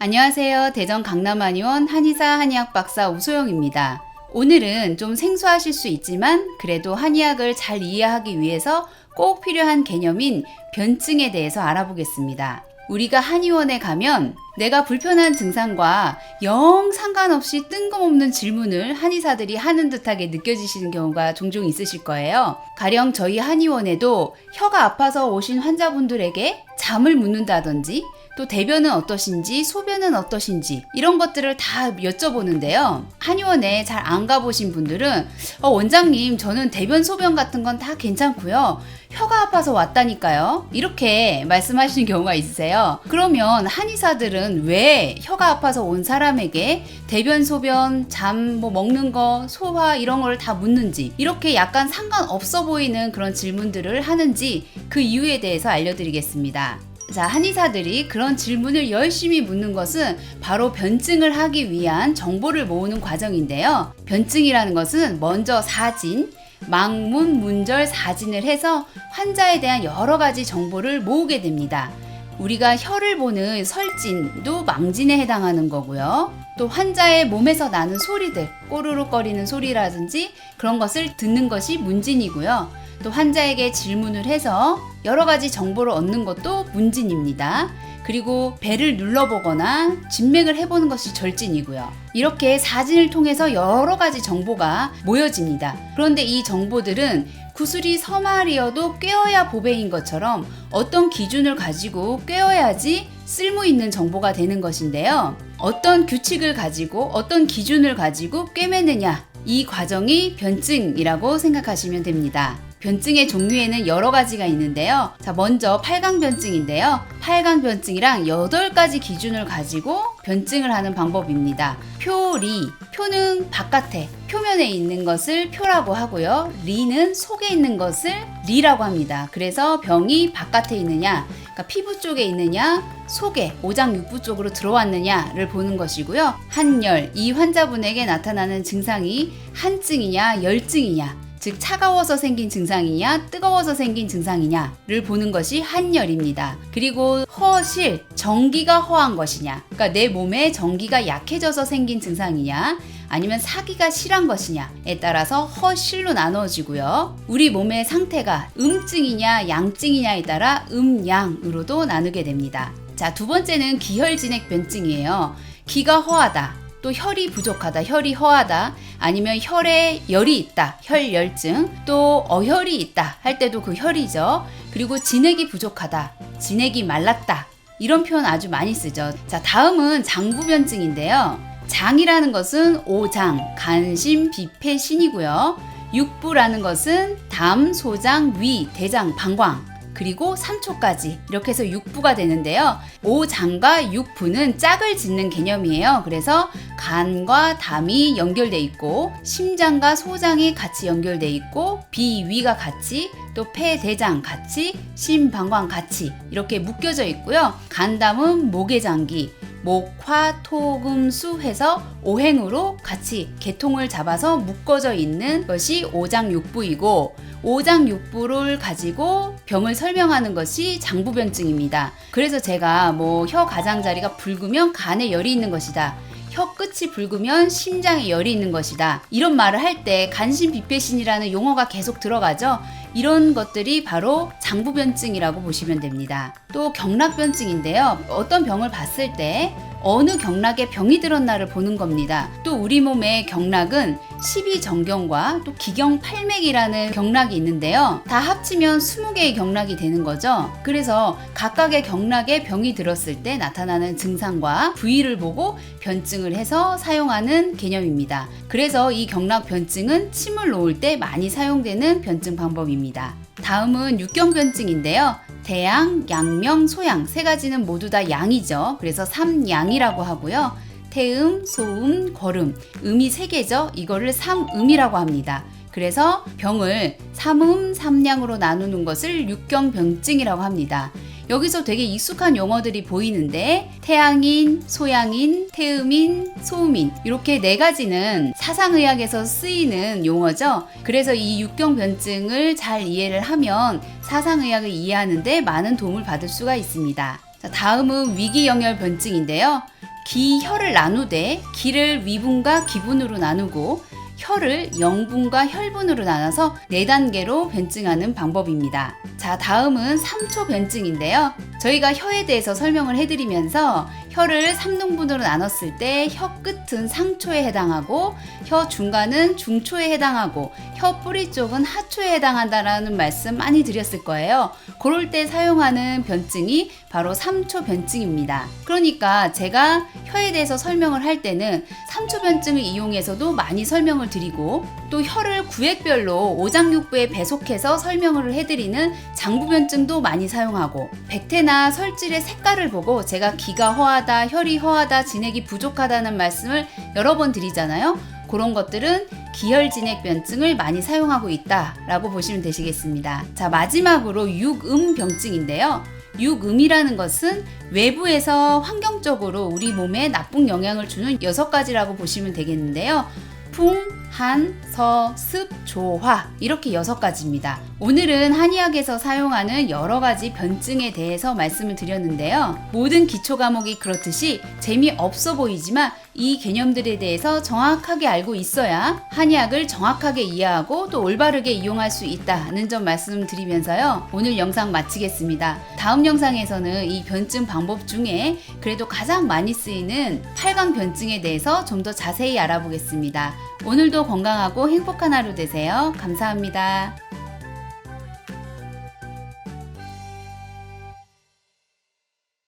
안녕하세요. 대전 강남한의원 한의사 한의학 박사 우소영입니다. 오늘은 좀 생소하실 수 있지만 그래도 한의학을 잘 이해하기 위해서 꼭 필요한 개념인 변증에 대해서 알아보겠습니다. 우리가 한의원에 가면 내가 불편한 증상과 영 상관없이 뜬금없는 질문을 한의사들이 하는 듯하게 느껴지시는 경우가 종종 있으실 거예요. 가령 저희 한의원에도 혀가 아파서 오신 환자분들에게 잠을 묻는다든지 또 대변은 어떠신지 소변은 어떠신지 이런 것들을 다 여쭤보는데요. 한의원에 잘 안 가보신 분들은 어, 원장님 저는 대변 소변 같은 건 다 괜찮고요. 혀가 아파서 왔다니까요. 이렇게 말씀하시는 경우가 있으세요. 그러면 한의사들은 왜 혀가 아파서 온 사람에게 대변 소변 잠 뭐 먹는 거 소화 이런 걸 다 묻는지 이렇게 약간 상관없어 보이는 그런 질문들을 하는지 그 이유에 대해서 알려드리겠습니다. 자, 한의사들이 그런 질문을 열심히 묻는 것은 바로 변증을 하기 위한 정보를 모으는 과정인데요. 변증이라는 것은 먼저 사진, 망문, 문절, 사진을 해서 환자에 대한 여러 가지 정보를 모으게 됩니다. 우리가 혀를 보는 설진도 망진에 해당하는 거고요. 또 환자의 몸에서 나는 소리들, 꼬르륵거리는 소리라든지 그런 것을 듣는 것이 문진이고요. 또 환자에게 질문을 해서 여러 가지 정보를 얻는 것도 문진입니다. 그리고 배를 눌러보거나 진맥을 해보는 것이 절진이고요. 이렇게 사진을 통해서 여러 가지 정보가 모여집니다. 그런데 이 정보들은 구슬이 서말이어도 꿰어야 보배인 것처럼 어떤 기준을 가지고 꿰어야지 쓸모 있는 정보가 되는 것인데요. 어떤 규칙을 가지고 어떤 기준을 가지고 꿰매느냐 이 과정이 변증이라고 생각하시면 됩니다. 변증의 종류에는 여러 가지가 있는데요. 자, 먼저 팔강변증인데요. 팔강변증이랑 8가지 기준을 가지고 변증을 하는 방법입니다. 표 리, 표는 바깥에, 표면에 있는 것을 표라고 하고요. 리는 속에 있는 것을 리라고 합니다. 그래서 병이 바깥에 있느냐, 그러니까 피부 쪽에 있느냐, 속에 오장육부 쪽으로 들어왔느냐를 보는 것이고요. 한열, 이 환자분에게 나타나는 증상이 한증이냐, 열증이냐, 즉 차가워서 생긴 증상이냐 뜨거워서 생긴 증상이냐를 보는 것이 한열입니다. 그리고 허실 전기가 허한 것이냐 그러니까 내 몸에 전기가 약해져서 생긴 증상이냐 아니면 사기가 실한 것이냐에 따라서 허실로 나누어지고요. 우리 몸의 상태가 음증이냐 양증이냐에 따라 음양으로도 나누게 됩니다. 자, 두 번째는 기혈진액 변증이에요. 기가 허하다. 또 혈이 부족하다, 혈이 허하다, 아니면 혈에 열이 있다, 혈열증, 또 어혈이 있다 할 때도 그 혈이죠. 그리고 진액이 부족하다, 진액이 말랐다. 이런 표현 아주 많이 쓰죠. 자, 다음은 장부변증인데요. 장이라는 것은 오장, 간심, 비폐, 신이고요. 육부라는 것은 담, 소장, 위, 대장, 방광. 그리고 3초까지 이렇게 해서 6부가 되는데요. 5장과 6부는 짝을 짓는 개념이에요. 그래서 간과 담이 연결돼 있고 심장과 소장이 같이 연결돼 있고 비위가 같이 또 폐 대장 같이 심방광 같이 이렇게 묶여져 있고요. 간담은 목의 장기 목 화 토 금 수 해서 오행으로 같이 개통을 잡아서 묶어져 있는 것이 오장육부이고 오장육부를 가지고 병을 설명하는 것이 장부변증입니다. 그래서 제가 뭐 혀 가장자리가 붉으면 간에 열이 있는 것이다. 혀 끝이 붉으면 심장에 열이 있는 것이다. 이런 말을 할 때 간신비폐신이라는 용어가 계속 들어가죠. 이런 것들이 바로 장부변증이라고 보시면 됩니다. 또 경락변증인데요. 어떤 병을 봤을 때 어느 경락에 병이 들었나를 보는 겁니다. 또 우리 몸의 경락은 12정경과 또 기경팔맥이라는 경락이 있는데요. 다 합치면 20개의 경락이 되는 거죠. 그래서 각각의 경락에 병이 들었을 때 나타나는 증상과 부위를 보고 변증을 해서 사용하는 개념입니다. 그래서 이 경락 변증은 침을 놓을 때 많이 사용되는 변증 방법입니다. 다음은 육경변증인데요. 대양, 양명, 소양 세 가지는 모두 다 양이죠. 그래서 삼양이라고 하고요. 태음, 소음, 거름 음이 세 개죠. 이거를 삼음이라고 합니다. 그래서 병을 삼음, 삼양으로 나누는 것을 육경병증이라고 합니다. 여기서 되게 익숙한 용어들이 보이는데 태양인, 소양인, 태음인, 소음인 이렇게 네 가지는 사상의학에서 쓰이는 용어죠. 그래서 이 육경변증을 잘 이해를 하면 사상의학을 이해하는데 많은 도움을 받을 수가 있습니다. 자, 다음은 위기영열 변증인데요. 기, 혈을 나누되 기를 위분과 기분으로 나누고 혈을 영분과 혈분으로 나눠서 네 단계로 변증하는 방법입니다. 자, 다음은 3초 변증인데요. 저희가 혀에 대해서 설명을 해드리면서 혀를 3등분으로 나눴을 때 혀 끝은 상초에 해당하고 혀 중간은 중초에 해당하고 혀 뿌리 쪽은 하초에 해당한다라는 말씀 많이 드렸을 거예요. 그럴 때 사용하는 변증이 바로 3초 변증입니다. 그러니까 제가 혀에 대해서 설명을 할 때는 3초 변증을 이용해서도 많이 설명을 드리고 또 혀를 구획별로 오장육부에 배속해서 설명을 해드리는 장부변증도 많이 사용하고 백태나 설질의 색깔을 보고 제가 기가 허하다, 혈이 허하다, 진액이 부족하다는 말씀을 여러 번 드리잖아요. 그런 것들은 기혈진액변증을 많이 사용하고 있다라고 보시면 되시겠습니다. 자 마지막으로 육음병증인데요. 육음이라는 것은 외부에서 환경적으로 우리 몸에 나쁜 영향을 주는 여섯 가지라고 보시면 되겠는데요. 풍, 한, 서, 습, 조, 화 이렇게 여섯 가지입니다. 오늘은 한의학에서 사용하는 여러 가지 변증에 대해서 말씀을 드렸는데요. 모든 기초 과목이 그렇듯이 재미없어 보이지만 이 개념들에 대해서 정확하게 알고 있어야 한의학을 정확하게 이해하고 또 올바르게 이용할 수 있다는 점 말씀드리면서요. 오늘 영상 마치겠습니다. 다음 영상에서는 이 변증 방법 중에 그래도 가장 많이 쓰이는 8강 변증에 대해서 좀 더 자세히 알아보겠습니다. 오늘도 건강하고 행복한 하루 되세요. 감사합니다.